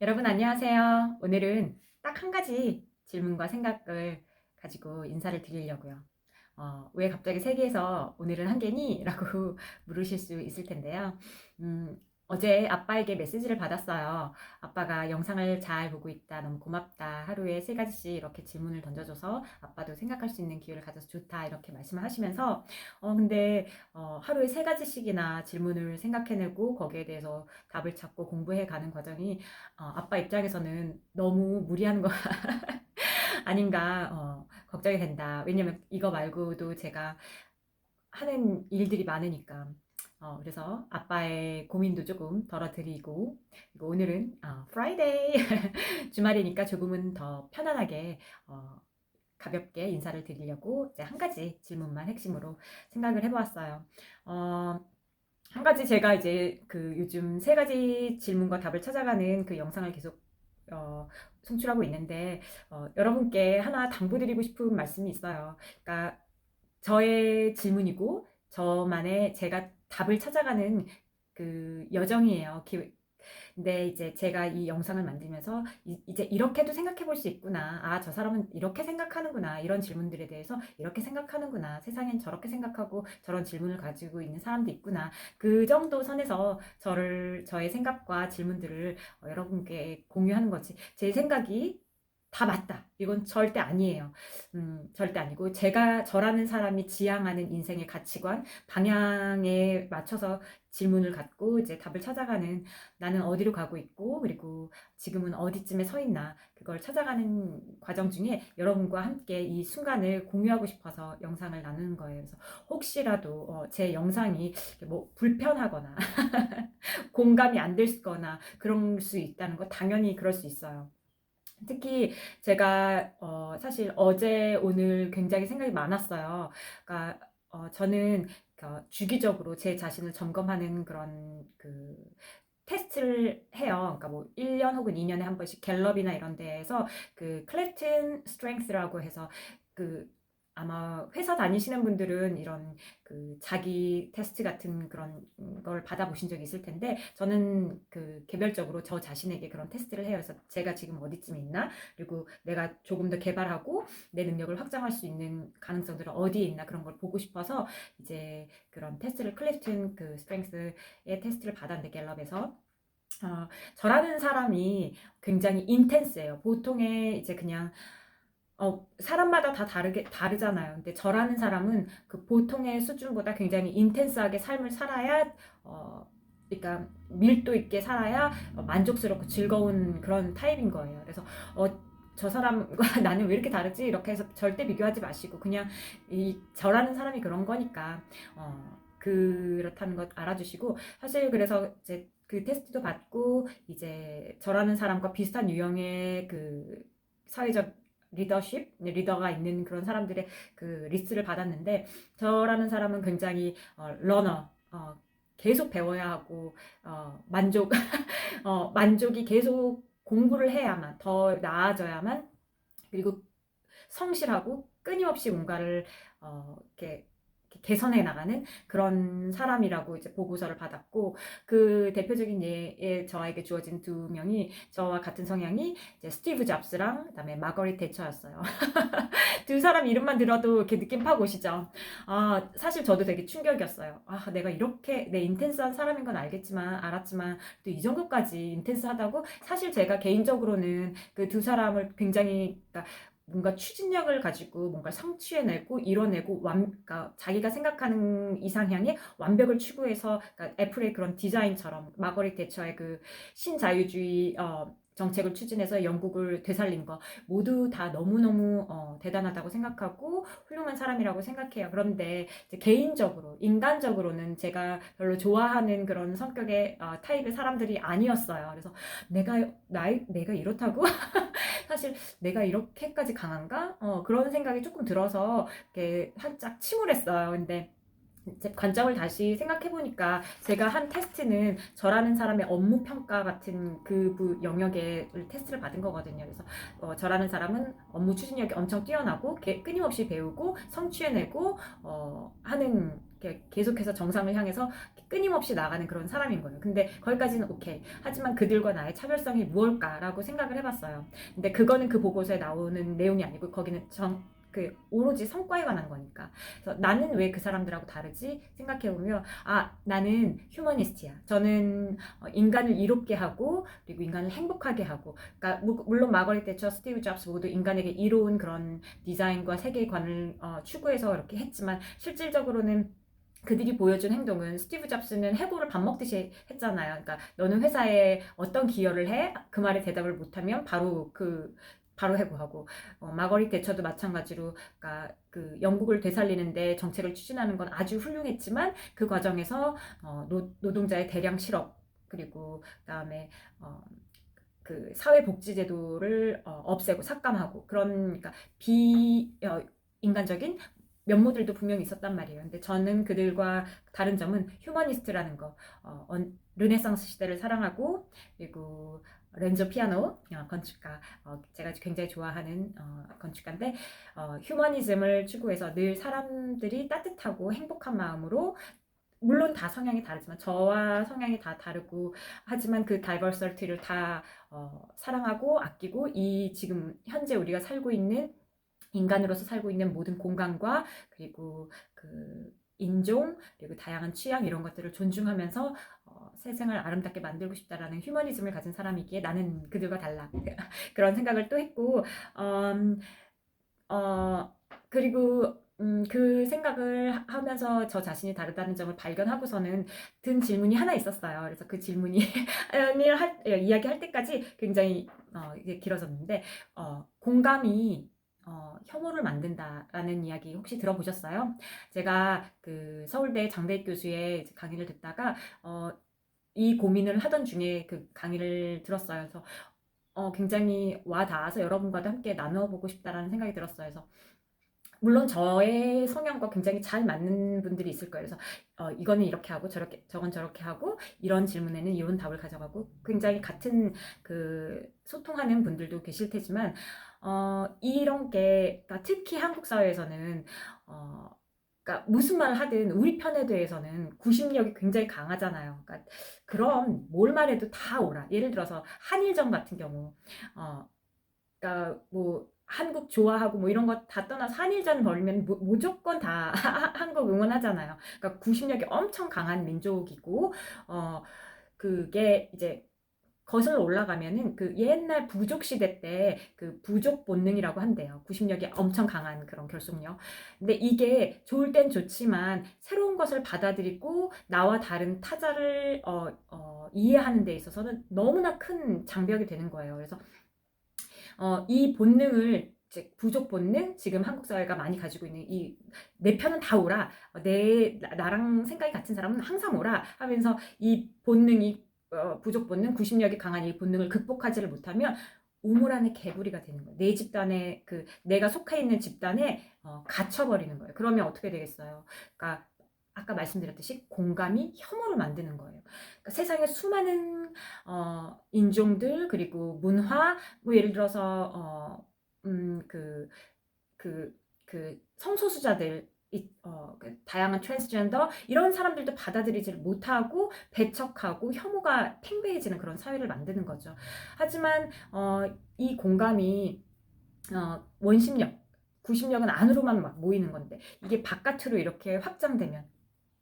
여러분 안녕하세요. 오늘은 딱 한 가지 질문과 생각을 가지고 인사를 드리려고요. 어, 왜 갑자기 세 개에서 오늘은 한 개니? 라고 물으실 수 있을 텐데요. 음, 어제 아빠에게 메시지를 받았어요. 아빠가 영상을 잘 보고 있다. 너무 고맙다. 하루에 세 가지씩 이렇게 질문을 던져줘서 아빠도 생각할 수 있는 기회를 가져서 좋다. 이렇게 말씀을 하시면서, 어, 근데, 어, 하루에 세 가지씩이나 질문을 생각해내고 거기에 대해서 답을 찾고 공부해 가는 과정이 어, 아빠 입장에서는 너무 무리하는 거 아닌가 어, 걱정이 된다. 왜냐면 이거 말고도 제가 하는 일들이 많으니까. 어, 그래서 아빠의 고민도 조금 덜어드리고 그리고 오늘은 어, 프라이데이 주말이니까 조금은 더 편안하게 어, 가볍게 인사를 드리려고 이제 한 가지 질문만 핵심으로 생각을 해보았어요. 어, 한 가지 제가 이제 그 요즘 세 가지 질문과 답을 찾아가는 그 영상을 계속 어, 송출하고 있는데 어, 여러분께 하나 당부드리고 싶은 말씀이 있어요. 그러니까 저의 질문이고 저만의 제가 답을 찾아가는 그 여정이에요. 기- 근데 이제 제가 이 영상을 만들면서 이, 이제 이렇게도 생각해 볼 수 있구나. 아, 저 사람은 이렇게 생각하는구나. 이런 질문들에 대해서 이렇게 생각하는구나. 세상엔 저렇게 생각하고 저런 질문을 가지고 있는 사람도 있구나. 그 정도 선에서 저를, 저의 생각과 질문들을 어, 여러분께 공유하는 거지. 제 생각이 다 맞다. 이건 절대 아니에요. 음, 절대 아니고, 제가 저라는 사람이 지향하는 인생의 가치관, 방향에 맞춰서 질문을 갖고 이제 답을 찾아가는 나는 어디로 가고 있고, 그리고 지금은 어디쯤에 서 있나, 그걸 찾아가는 과정 중에 여러분과 함께 이 순간을 공유하고 싶어서 영상을 나누는 거예요. 그래서 혹시라도 어, 제 영상이 뭐 불편하거나, 공감이 안될 거나, 그럴 수 있다는 거 당연히 그럴 수 있어요. 특히 제가 어, 사실 어제 오늘 굉장히 생각이 많았어요. 그러니까 어, 저는 그 주기적으로 제 자신을 점검하는 그런 그 테스트를 해요. 그러니까 뭐 1년 혹은 2년에 한 번씩 갤럽이나 이런 데에서 그 클랩튼 스트렝스라고 해서 그 아마 회사 다니시는 분들은 이런 그 자기 테스트 같은 그런 걸 받아보신 적이 있을 텐데 저는 그 개별적으로 저 자신에게 그런 테스트를 해요. 그래서 제가 지금 어디쯤에 있나 그리고 내가 조금 더 개발하고 내 능력을 확장할 수 있는 가능성들은 어디에 있나 그런 걸 보고 싶어서 이제 그런 테스트를 클래프튼 그 스트렝스의 테스트를 받았는데 갤럽에서 어, 저라는 사람이 굉장히 인텐스해요. 보통의 이제 그냥 어, 사람마다 다 다르게, 다르잖아요. 근데 저라는 사람은 그 보통의 수준보다 굉장히 인텐스하게 삶을 살아야, 어, 그러니까 밀도 있게 살아야 어, 만족스럽고 즐거운 그런 타입인 거예요. 그래서, 어, 저 사람과 나는 왜 이렇게 다르지? 이렇게 해서 절대 비교하지 마시고, 그냥 이, 저라는 사람이 그런 거니까, 어, 그렇다는 것 알아주시고, 사실 그래서 이제 그 테스트도 받고, 이제 저라는 사람과 비슷한 유형의 그 사회적 리더십, 리더가 있는 그런 사람들의 그 리스트를 받았는데 저라는 사람은 굉장히 어, 러너, 어, 계속 배워야 하고 어, 만족, 어, 만족이 계속 공부를 해야만 더 나아져야만 그리고 성실하고 끊임없이 뭔가를 어, 이렇게 개선해 나가는 그런 사람이라고 이제 보고서를 받았고 그 대표적인 예에 저에게 주어진 두 명이 저와 같은 성향이 이제 스티브 잡스랑 그다음에 마거리 대처였어요. 두 사람 이름만 들어도 이렇게 느낌 파고 오시죠. 아 사실 저도 되게 충격이었어요. 아 내가 이렇게 내 인텐스한 사람인 건 알겠지만 알았지만 또 이 정도까지 인텐스하다고 사실 제가 개인적으로는 그 두 사람을 굉장히 그러니까 뭔가 추진력을 가지고 뭔가 성취해내고 이뤄내고 완, 그러니까 자기가 생각하는 이상향의 완벽을 추구해서 그러니까 애플의 그런 디자인처럼 마거릿 대처의 그 신자유주의 어, 정책을 추진해서 영국을 되살린 거 모두 다 너무너무 어, 대단하다고 생각하고 훌륭한 사람이라고 생각해요. 그런데 개인적으로 인간적으로는 제가 별로 좋아하는 그런 성격의 어, 타입의 사람들이 아니었어요. 그래서 내가 나 내가 이렇다고 사실 내가 이렇게까지 강한가? 어, 그런 생각이 조금 들어서 이렇게 살짝 침울했어요. 근데 제 관점을 다시 생각해 보니까 제가 한 테스트는 저라는 사람의 업무 평가 같은 그 영역에 테스트를 받은 거거든요. 그래서 어, 저라는 사람은 업무 추진력이 엄청 뛰어나고 개, 끊임없이 배우고 성취해내고 어, 하는 계속해서 정상을 향해서 끊임없이 나가는 그런 사람인 거예요. 근데 거기까지는 오케이. 하지만 그들과 나의 차별성이 무엇일까라고 생각을 해봤어요. 근데 그거는 그 보고서에 나오는 내용이 아니고 거기는 정, 그 오로지 성과에 관한 거니까. 그래서 나는 왜 그 사람들하고 다르지 생각해 보면 아 나는 휴머니스트야. 저는 어, 인간을 이롭게 하고 그리고 인간을 행복하게 하고. 그러니까 무- 물론 마거릿 대처, 스티브 잡스 모두 인간에게 이로운 그런 디자인과 세계관을 어, 추구해서 이렇게 했지만 실질적으로는 그들이 보여준 행동은 스티브 잡스는 해고를 밥 먹듯이 했잖아요. 그러니까 너는 회사에 어떤 기여를 해? 그 말에 대답을 못하면 바로 그 바로 해고하고 어, 마거릿 대처도 마찬가지로 그러니까 그 영국을 되살리는데 정책을 추진하는 건 아주 훌륭했지만 그 과정에서 어, 노, 노동자의 대량 실업 그리고 그다음에 어, 그 사회복지제도를 어, 없애고 삭감하고 그런 그러니까 비 어, 인간적인 면모들도 분명히 있었단 말이에요. 근데 저는 그들과 다른 점은 휴머니스트라는 거, 어, 언- 르네상스 시대를 사랑하고 그리고 렌저 피아노 어, 건축가, 어, 제가 굉장히 좋아하는 어, 건축가인데 어, 휴머니즘을 추구해서 늘 사람들이 따뜻하고 행복한 마음으로 물론 다 성향이 다르지만 저와 성향이 다 다르고 하지만 그 다이버설티를 다 어, 사랑하고 아끼고 이 지금 현재 우리가 살고 있는 인간으로서 살고 있는 모든 공간과 그리고 그 인종 그리고 다양한 취향 이런 것들을 존중하면서 어, 세상을 아름답게 만들고 싶다라는 휴머니즘을 가진 사람이기에 나는 그들과 달라 그런 생각을 또 했고 음, 어, 그리고 음, 그 생각을 하- 하면서 저 자신이 다르다는 점을 발견하고서는 든 질문이 하나 있었어요. 그래서 그 질문이 이야기할 때까지 굉장히 어, 길어졌는데 어, 공감이 어, 혐오를 만든다라는 이야기 혹시 들어보셨어요? 제가 그 서울대 장대익 교수의 강의를 듣다가 어, 이 고민을 하던 중에 그 강의를 들었어요. 그래서 어, 굉장히 와 닿아서 여러분과도 함께 나눠보고 싶다라는 생각이 들었어요. 그래서 물론 저의 성향과 굉장히 잘 맞는 분들이 있을 거예요. 그래서 어, 이거는 이렇게 하고 저렇게 저건 저렇게 하고 이런 질문에는 이런 답을 가져가고 굉장히 같은 그 소통하는 분들도 계실 테지만 어, 이런 게 그러니까 특히 한국 사회에서는 어, 그러니까 무슨 말을 하든 우리 편에 대해서는 구심력이 굉장히 강하잖아요. 그러니까 그럼 뭘 말해도 다 오라. 예를 들어서 한일전 같은 경우 어, 그러니까 뭐 한국 좋아하고 뭐 이런 거 다 떠나서 한일전 벌면 무, 무조건 다 한국 응원하잖아요. 그러니까 구심력이 엄청 강한 민족이고 어 그게 이제 거슬러 올라가면은 그 옛날 부족 시대 때 그 부족 본능이라고 한대요. 구심력이 엄청 강한 그런 결속력. 근데 이게 좋을 땐 좋지만 새로운 것을 받아들이고 나와 다른 타자를 어, 어, 이해하는 데 있어서는 너무나 큰 장벽이 되는 거예요. 그래서 어, 이 본능을 즉 부족 본능 지금 한국 사회가 많이 가지고 있는 이 내 편은 다 오라 어, 내 나- 나랑 생각이 같은 사람은 항상 오라 하면서 이 본능이 어, 부족 본능 구심력이 강한 이 본능을 극복하지를 못하면 우물 안에 개구리가 되는 거예요. 내 집단에 그 내가 속해 있는 집단에 어, 갇혀버리는 거예요. 그러면 어떻게 되겠어요? 그러니까 아까 말씀드렸듯이 공감이 혐오를 만드는 거예요. 그러니까 세상에 수많은 어, 인종들 그리고 문화 뭐 예를 들어서 어, 음, 그, 그, 그 성소수자들 이, 어, 그 다양한 트랜스젠더 이런 사람들도 받아들이지를 못하고 배척하고 혐오가 팽배해지는 그런 사회를 만드는 거죠. 하지만 어, 이 공감이 어, 원심력, 구심력은 안으로만 막 모이는 건데 이게 바깥으로 이렇게 확장되면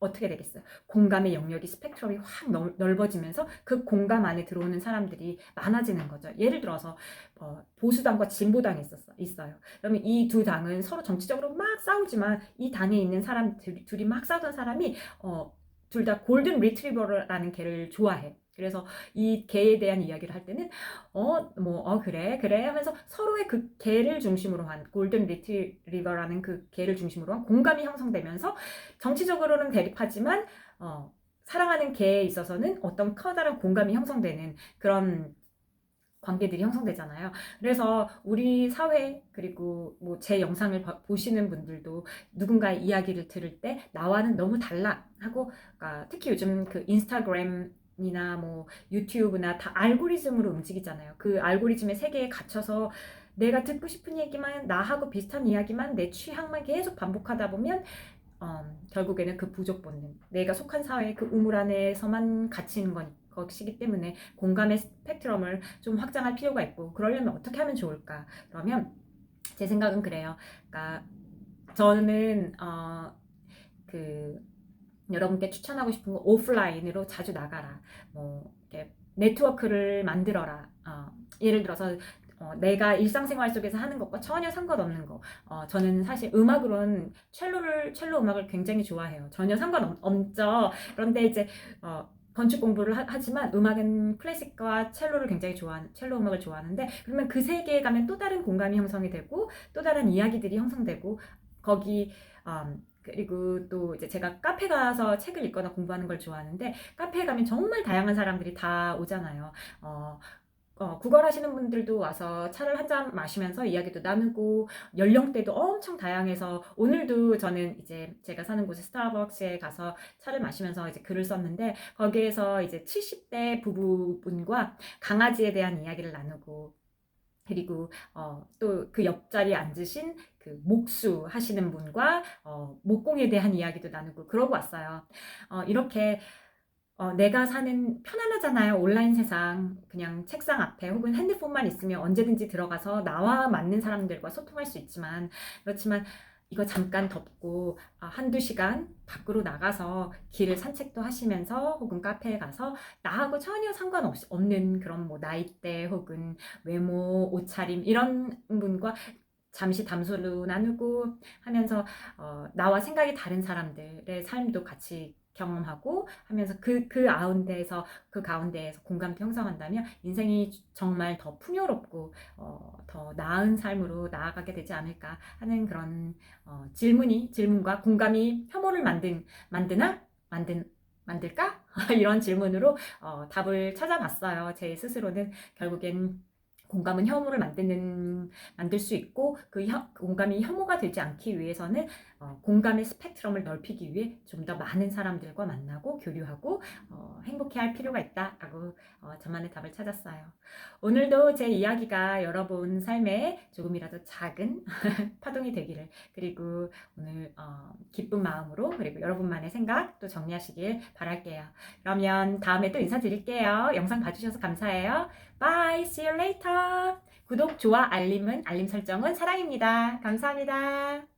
어떻게 되겠어요? 공감의 영역이 스펙트럼이 확 넓, 넓어지면서 그 공감 안에 들어오는 사람들이 많아지는 거죠. 예를 들어서 어, 보수당과 진보당이 있었어, 있어요. 그러면 이 두 당은 서로 정치적으로 막 싸우지만 이 당에 있는 사람 둘, 둘이 막 싸우던 사람이 어, 둘 다 골든 리트리버라는 개를 좋아해. 그래서 이 개에 대한 이야기를 할 때는 어 뭐 어 그래 그래 하면서 서로의 그 개를 중심으로 한 골든 리트리버라는 그 개를 중심으로 한 공감이 형성되면서 정치적으로는 대립하지만 어 사랑하는 개에 있어서는 어떤 커다란 공감이 형성되는 그런 관계들이 형성되잖아요. 그래서 우리 사회 그리고 뭐 제 영상을 봐- 보시는 분들도 누군가의 이야기를 들을 때 나와는 너무 달라 하고 그러니까 특히 요즘 그 인스타그램 이나 뭐 유튜브나 다 알고리즘으로 움직이잖아요. 그 알고리즘의 세계에 갇혀서 내가 듣고 싶은 얘기만 나하고 비슷한 이야기만 내 취향만 계속 반복하다 보면 어, 결국에는 그 부족 본능, 내가 속한 사회의 그 우물 안에서만 갇히는 건 것이기 때문에 공감의 스펙트럼을 좀 확장할 필요가 있고 그러려면 어떻게 하면 좋을까? 그러면 제 생각은 그래요. 그러니까 저는 어, 그 여러분께 추천하고 싶은 거 오프라인으로 자주 나가라. 뭐 이렇게 네트워크를 만들어라. 어, 예를 들어서 어, 내가 일상생활 속에서 하는 것과 전혀 상관없는 거. 어, 저는 사실 음악으로는 첼로를 첼로 음악을 굉장히 좋아해요. 전혀 상관없죠. 그런데 이제 어, 건축 공부를 하, 지만 음악은 클래식과 첼로를 굉장히 좋아하는 첼로 음악을 좋아하는데 그러면 그 세계에 가면 또 다른 공감이 형성이 되고 또 다른 이야기들이 형성되고 거기 음, 그리고 또 이제 제가 카페 가서 책을 읽거나 공부하는 걸 좋아하는데 카페에 가면 정말 다양한 사람들이 다 오잖아요. 어, 어, 구걸하시는 분들도 와서 차를 한 잔 마시면서 이야기도 나누고 연령대도 엄청 다양해서 오늘도 저는 이제 제가 사는 곳에 스타벅스에 가서 차를 마시면서 이제 글을 썼는데 거기에서 이제 70대 부부분과 강아지에 대한 이야기를 나누고 그리고 어, 또 그 옆자리에 앉으신 그 목수 하시는 분과 어, 목공에 대한 이야기도 나누고 그러고 왔어요. 어, 이렇게 어, 내가 사는 편안하잖아요. 온라인 세상. 그냥 책상 앞에 혹은 핸드폰만 있으면 언제든지 들어가서 나와 맞는 사람들과 소통할 수 있지만, 그렇지만 이거 잠깐 덮고 아, 한두 시간 밖으로 나가서 길을 산책도 하시면서 혹은 카페에 가서 나하고 전혀 상관없는 그런 뭐 나이대 혹은 외모, 옷차림 이런 분과 잠시 담소를 나누고 하면서 어, 나와 생각이 다른 사람들의 삶도 같이 경험하고 하면서 그, 그 가운데에서, 그 가운데에서 공감도 형성한다면 인생이 정말 더 풍요롭고, 어, 더 나은 삶으로 나아가게 되지 않을까 하는 그런, 어, 질문이, 질문과 공감이 혐오를 만든, 만드나? 만든, 만들까? 이런 질문으로, 어, 답을 찾아봤어요. 제 스스로는 결국엔 공감은 혐오를 만드는 만들 수 있고 그 혐, 공감이 혐오가 되지 않기 위해서는 어, 공감의 스펙트럼을 넓히기 위해 좀 더 많은 사람들과 만나고 교류하고 어, 행복해할 필요가 있다라고 어, 저만의 답을 찾았어요. 오늘도 제 이야기가 여러분 삶에 조금이라도 작은 파동이 되기를 그리고 오늘 어, 기쁜 마음으로 그리고 여러분만의 생각 또 정리하시길 바랄게요. 그러면 다음에 또 인사드릴게요. 영상 봐주셔서 감사해요. Bye. See you later. 구독, 좋아, 알림은 알림 설정은 사랑입니다. 감사합니다.